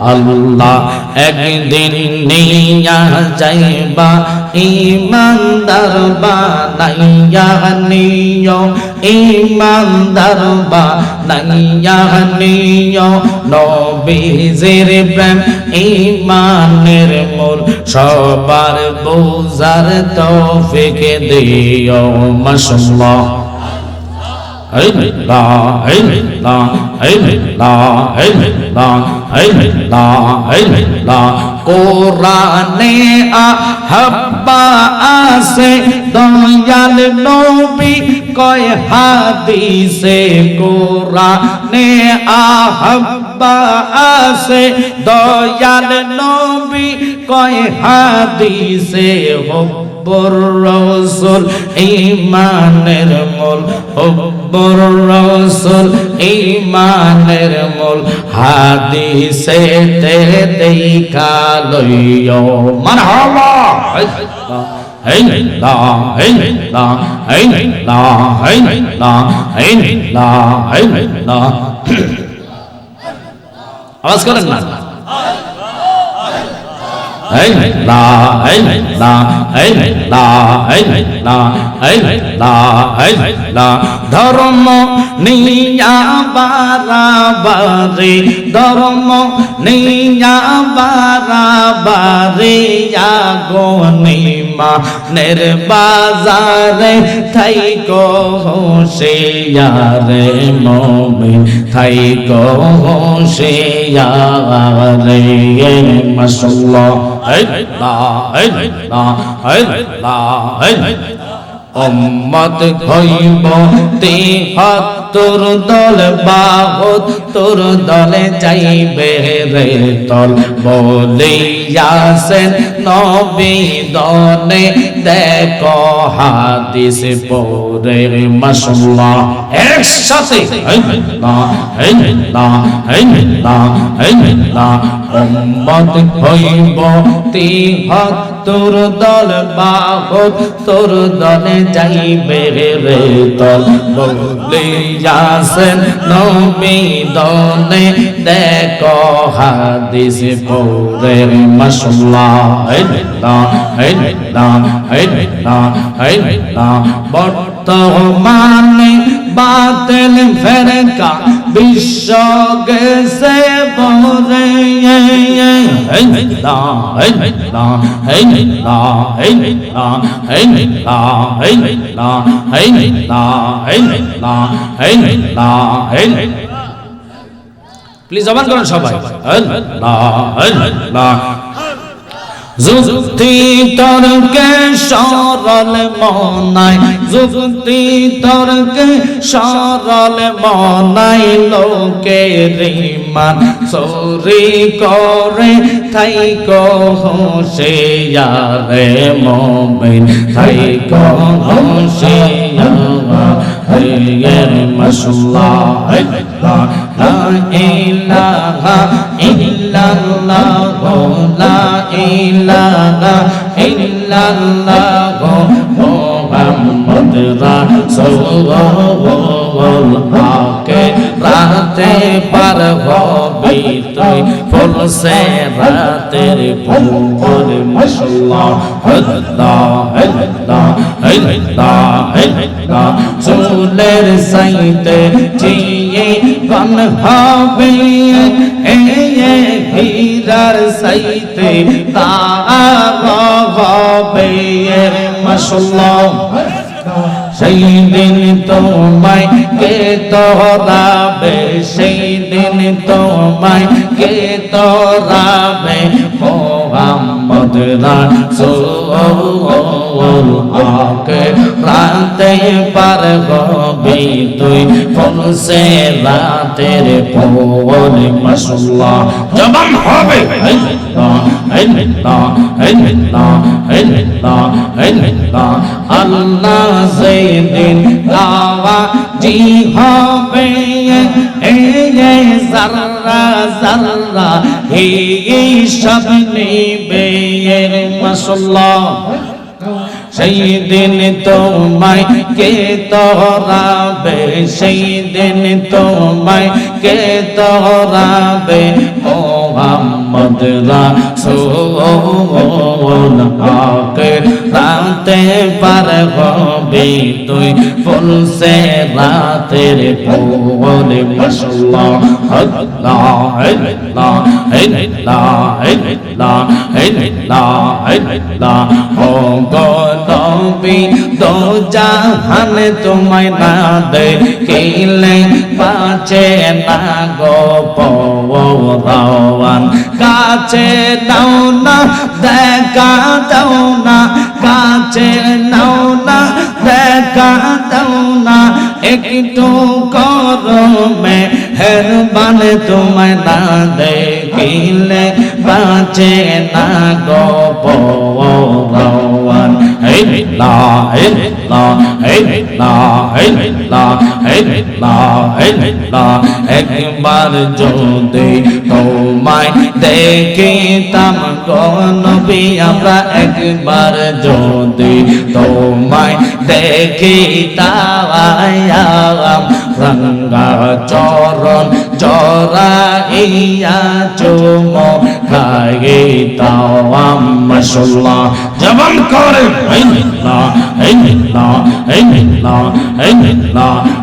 আল্লাহ একদিন নিয়া যাইবা, ইমানদার বানাইয়া নিও, ইমানদার বানাইয়া নিও। নবীজির প্রেম ইমানের মূল সবার বোঝার তৌফিক দিও, মাশাআল্লাহ। কোরআনে আহাব্বা আছে দয়াল নবী কয় হাদিসে কোরআনে আহাব্বা আছে দয়াল নবী কয় হাদিসে হব্বর রসুল ইমানের মূল। হব্বর রসুল ইমানের মূল। হাদিসে তে দেখা লইও। মারহাবা। Hey la hey ধর্ম নিয়া বারাবারে ধর্ম নিয়া বারাবারে আগনিমা নের বাজারে থাই কো হোশিয়ারে মোমিন থাই কো হোশিয়ারে মাশাআল্লাহ অম্মত হইব তিহাত্তর দল বাহাত্তর দলে যাইবে রে তল বলিয়াছেন নবী দনে দেখ হাদিস পরে মাসাল্লাহ একসাথে অম্মত হইব তিহাত্তর দল বাহাত্তর দলে যাইবে রে তল বলিয়াছেন নবী দনে দেখ হাদিস পরে মাসাল্লাহ বর্তমানে বাতিল ফেরকা বিশ্ব গেছে বরে প্লিজ জবান করেন সবাই। যুক্তি তর্কে সরল মনাই, যুক্তি তর্কে সরল মনাই লোকে রিমান সরি করে থাই কহসে ইয়ারে মোমিন থাই মাশাল্লাহ লা ইলাহা ইল্লাল্লাহ লা ইলাহা ইল্লাল্লাহ মুহাম্মদ রাসূলুল্লাহ আকে রাতে পার হবি চুলের সাইতে চিয়ে গন হবে। হীরার সাইতে তার হবে। মাশাল্লাহ সেই দিন তোমায় কে তোরাবে? সেই দিন তোমায় কে তোরাবে? মোহাম্মদ রাসূল আকে রাতে পার হবি তুই ফোন সে রাতের ফোন মাশাল্লাহ জবান হবে। আল্লাহ সেদিন গাওয়া জি হবে। জাররা জাররা এই সব নিবে মাশাল্লাহ সেই দিন তোমায় কে তোরাবে সেই দিন তোমায় কে তোরাবে মোহাম্মদ মোহাম্মদ রাসূল আকে রাতে পার হবি তুই ফুলসে রাতের ফুল মাশাআল্লাহ আল্লাহ আল্লাহ আল্লাহ আল্লাহ আল্লাহ আল্লাহ ও গো নবী দো জাহান তোমায় না দেখিলে পাচে না গো পওয়ান কাছে দাও না, দেখা দাও না কাছে নাও না, দেখা দাও না। একটু করমে হেরবান তোমায় না দেখিলে বাঁচে না গো ভগবান হেলা হেলা হেলা হেলা হেলা হেলা একবার যদি তোমায় দেখিতাম নবী, আমরা একবার যদি তোমায় দেখিতাম চরণ জরাইয়া চুম খাইতাম মশলা জবান করে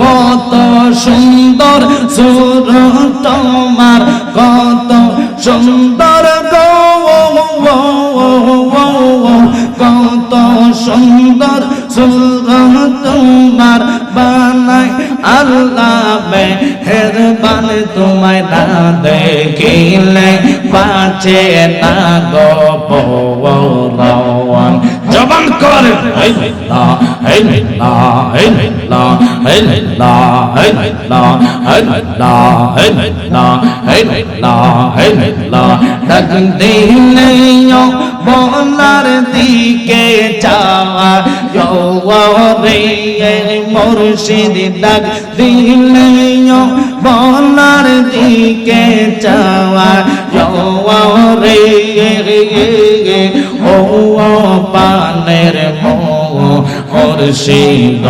কত সুন্দর সুর তোমার কত সুন্দর গো কত সুন্দর সুর আল্লাহ মেহরবান তোমায় না দেখিলে পাচে না গো পওয়ান জবান করে। হেলা হেলা হেলা হেলা হেলা হেলা হেলা হেলা হেলা ডাক দিলে বলার দিকে চাওয়া রে মুর্শিদ ডাক দিলে বলার দিকে চাওয়া রে ও পানের মুর্শিদ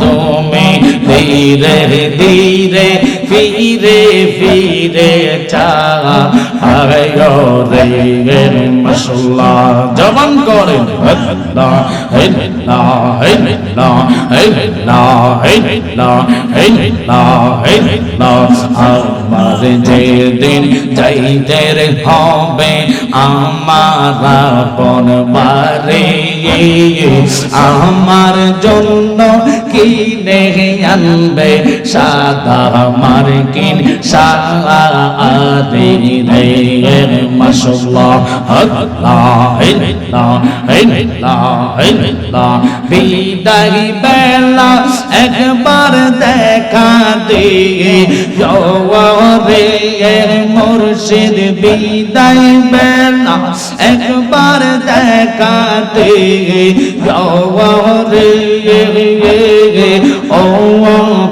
তুমি ধীরে ধীরে ফিরে ফিরে চাহের মশলা। জবান করেন আমার যে দিন যাইতে হবে, আমার পন বারে আমার জন্য কিনে আনবে সাদা মা لكن شاءت إليه ما شاء الله الله الله الله الله বিদার বেলা একবার দেখা দিওরে মুর্শিদ বিদায় বেলা একবার দেখা দিওরে ও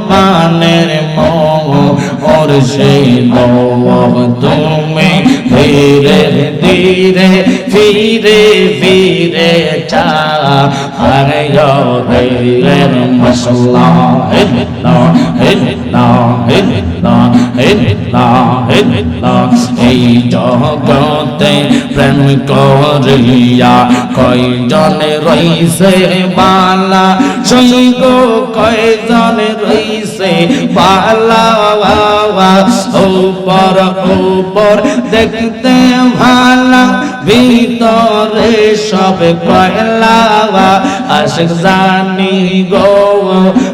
পানে মুর্শিদ তুমি ধীরে ধীরে ফিরে ফিরে চা হারে রে মশলা হিল্লা হিল্লা এই জগতে প্রেম করিয়া কয়জন রইছে বালা? সই গো কয়জন রইছে বালা? উপর উপর দেখতে ভালা ভিতরে সব কয়লা আশিক জানি গো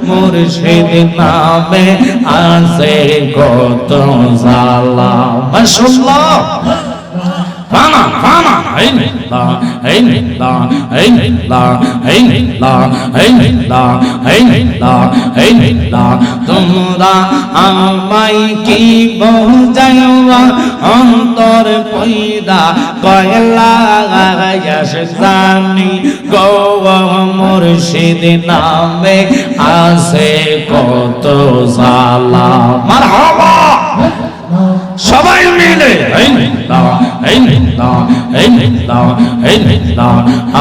মুর্শিদ নামে আসে কত জালা মাশাআল্লাহ। ফানা ফানা عين لا عين لا عين لا عين لا عين لا عين لا عين لا তোমরা আমায় কি বোঝাইবা অন্তর পয়দা কয়লা গায়াসদানি গৌ মুর্শিদ নামে আসে কত জালা মারহাবা সবাই মিলে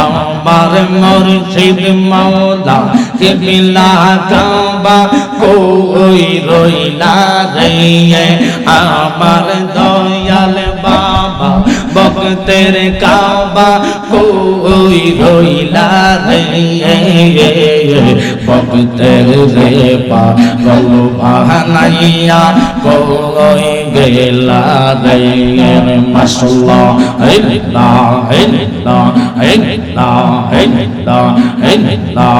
আমার মুর্শিদ মৌলা কিবিলা কাবা কই রইলা রে? আমার দয়াল বাবা ভক্তের কাবা কই রইলা রে? ভক্তের রে পাগল বাহানাইয়া কই গেলা রে মাশাল্লাহ ইল্লা ইল্লা ইল্লা ইল্লা ইল্লা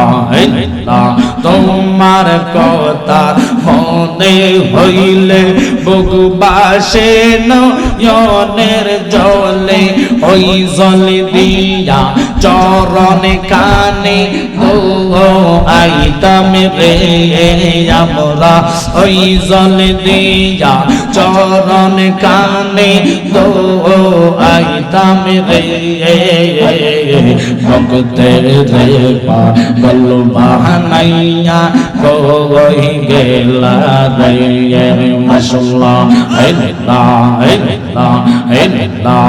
ইল্লা তোমার কথা মনে হইলে বুক বাসে নয়নের জলে ওই জল দিয়া চরণ কানে ও আইতাম রে আমরা ওই জল দিয়া চরণ কানে তো আইতাম রে ভক্তের রে পাগল বাহানাইয়া কই গেলা রে মাশাল্লাহ ইল্লা ইল্লা ইল্লা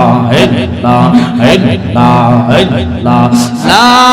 ইল্লা ইল্লা ইল্লা লা